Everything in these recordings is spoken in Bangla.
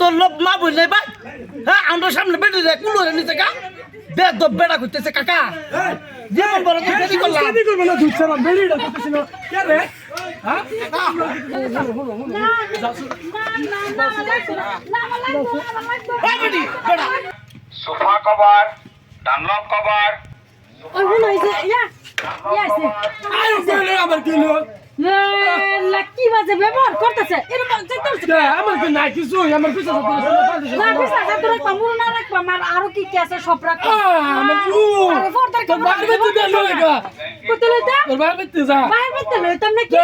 তোর লোক মা বললে ভাই হ্যাঁ আমরা সামনে বেটে যায় কুলোরে নিচে কা বেদ বেড়া করতেছে কাকা। জীবন বড় দেরি করলাম। শাদি করবে না দুধ ছাড়া বেরিয়ে করতেছি কে রে? হ্যাঁ? সোফা কভার ডানলপ কভার ওই হয়েছে ইয়া ইয়া আমার কি লাকি বাজে ব্যবহার করতেছে? এরকম কে আমার কি নাই কিছু আমার কিছু না বিশ হাজার তো রাখবা মুরো না রাখবা আমার আরও কি কি আছে সব রাখবা আমার ফর্দার তোর লগা কত লইতা তোর বাড়ি বেতে যা। বাইরে বেতে লইতাম নাকি?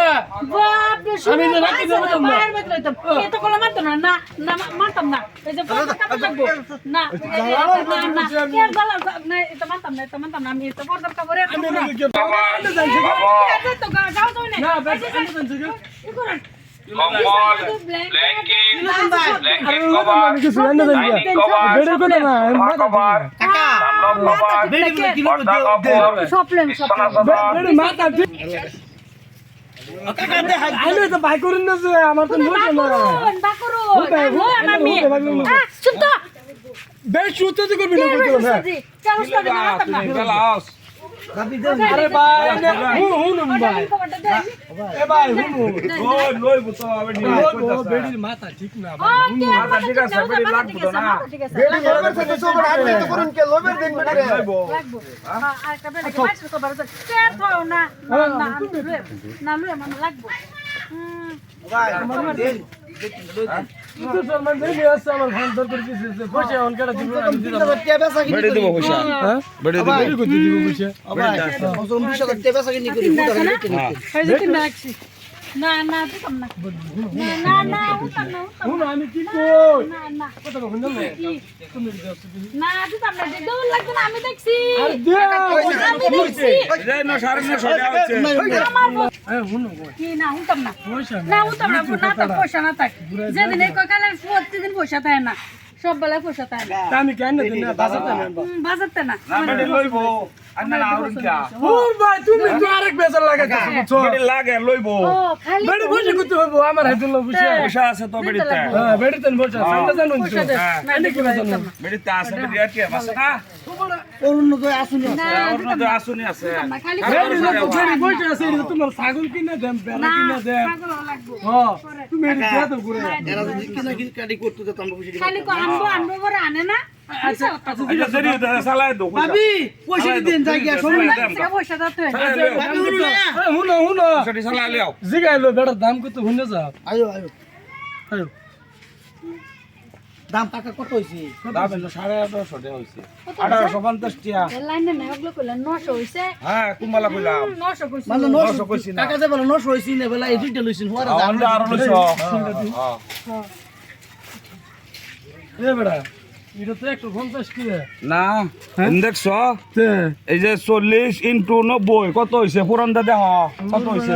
বাপ রে আমি যে রাখি দেবো তো বাইরে বেতে লইতাম। এ তো কোলা মারতো না। না না মারতাম না। এই যে ফর্দার কাপড় লাগবো না না না কি আর না। এটা মারতাম না এটা মারতাম না। আমি এটা ফর্দার কাপড় আমি না। কি বাবা জানছি এটা তো গা যাও না না বেতে আমি জানছি কম্বল blanket blanket cover dining cover বেড়ে করে না কভার আমি তো ভাই করেন না যে আমার তো না বেশ করবি না না করে না না আরে ভাই। হুন হুন ভাই। এ ভাই হুন। হুন ও বেড়ির মাথা ঠিক না ভাই ওকে মাথা ঠিক আছে মাথা ঠিক আছে বেডি লোবের থেকে সবার আগে তো করুন কে লোবের দিন বেডি লাগবো হ্যাঁ। আরেকটা বেড়ে মাইছে কবার আছে কে থাও না না না লুয়ে না লুয়ে মানে লাগবো। হ্যাঁ বেড়ি দিব পয়সা নি না না। না না না না না না। উঠাম আমি কি কই? না না। কত হুন না তুমি না দিতাম না দৌড় লাগবে না আমি দেখছি। আরে দে আমি দেখছি। আমার বউ- হুন কি না উঠাম না। না না না থাক পয়সা না থাক। যেদিন এই প্রতিদিন পয়সা থাকে না। সব বেলায় পয়সা থাকে। না আমি কেন দিন না? বাজাতে না না। তো তো। না, ছাগল কিনে দেন বেড়া কিনে দেন। হ্যাঁ তুমি করতে আনব আনব করে আনে না? দাম কত হুনে যাও আয়ো আয়ো। আয়ো। দাম টাকা কত হইছে? লাইনে নাই ওগুলো কইলা 900 হইছে। হ্যাঁ কুম্বালা কইলাম। 900 কইছে। মানে নশো কাকা যে বলে নশো হইছি না বেলা এই লইছেন হওয়ার আমরা আরও লইছ। এ বেড়া। এটা তো একটু পঞ্চাশ কিলো। না দেখছ এই যে চল্লিশ ইন্টু নব্বই কত হয়েছে পুরানটা দেহ কত হয়েছে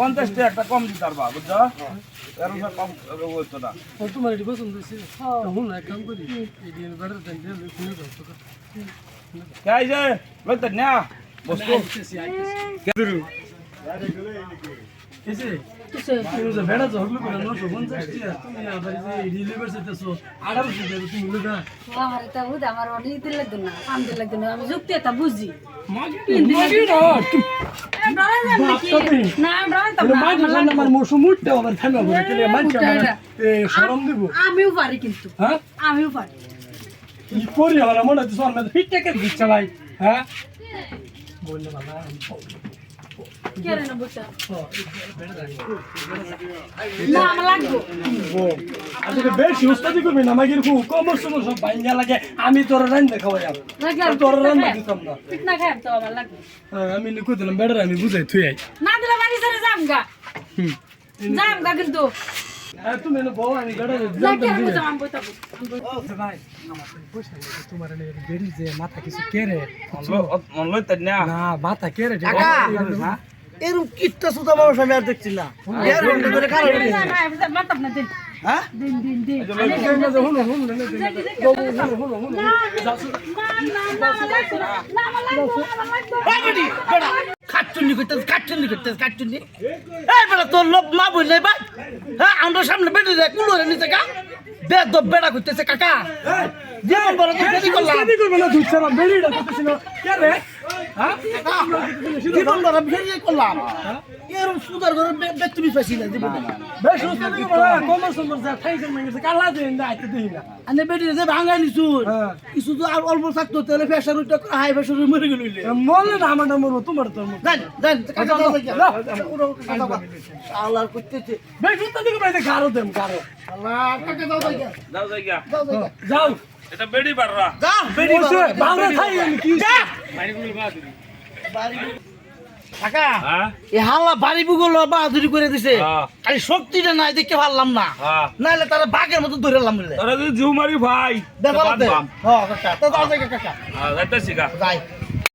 পঞ্চাশ টাকা একটা কম দিতে পারবা বুঝছ? বস্তু। আমার আমার আম যুক্তি এটা বুঝি। আমার আমার আমার আমিও পারি কিন্তু। হ্যাঁ? আমিও পারি। কি করি হলো মনে হচ্ছে দিচ্ছে ভাই হ্যাঁ? বললে বাবা লাগে আমি তোর রান দেখাবো তোর রান দিতাম না। হ্যাঁ, আমি লিখে দিলাম বেড়ার আমি বুঝাই থুই না দিলে বাড়ি ছেড়ে যাম গা। যাম গা কিন্তু। তুমি বউ আমি তোমার বেড়ি যে মাথা কিছু কেড়ে মন লইতে না না মাথা কেড়ে এরকম কিটটা সুতা মানুষ আমি আর দেখছি না এর মধ্যে করে খারাপ হয়ে না গেছে। না মাতাম না দিন হ্যাঁ দিন দিন দিন হুনো হুনো হুনো হুনো হুনো না না না আমার লাগবে না না আমার লাগবে না আমার লাগবে ভাই বেটি বেটা কাটচুন্নি করতেছে কাটচুন্নি করতেছে কাটচুন্নি এই বেটা তোর লোক মা নাই ভাই হ্যাঁ আমরা সামনে বেটে যায় কুলোরে নিচে কা বে তো বেড়া করতেছে কাকা। জীবন বড় বেশি করলাম। হ্যাঁ? জীবন বড় বেশি করলাম। এরকম সুদার ঘরে ব্যক্তি পাইছি না জীবনে। বেশ করবে না কমর সমর যা ঠাইছে মেঙ্গেছে কালা দেন না আইতে দেই না। আনে বেটি যে ভাঙাই নিছু হ্যাঁ। কিছু তো আর অল্প থাকতো তাহলে প্রেশার উঠে হাই প্রেশার মরে গেল মরলে না আমার মরবো তোমার তোর জান জান কাকা যাও, দাও যাও, কাকা আল্লাহর করতেছে। বেশ উস্তাদি করবে গারো দেম গারো। আল্লাহ কাকা দাও দাও যাই গিয়া দাও দাও যাও। এটা বেডি বাড়রা গা বেড়ি বসে বাংলা খাই আমি কি যা। কাকা হ্যাঁ? এই হাল্লা বাড়ি বুগুলো বাহাদুরি করে দিছে। হ্যাঁ। খালি শক্তিটা নাই দেখতে পারলাম না। নাইলে তারা বাঘের মতো ধরে লাম বললে যদি জিউ মারি ভাই দেখা হ্যাঁ কাকা। তো দাও কাকা কাকা। গা যাই।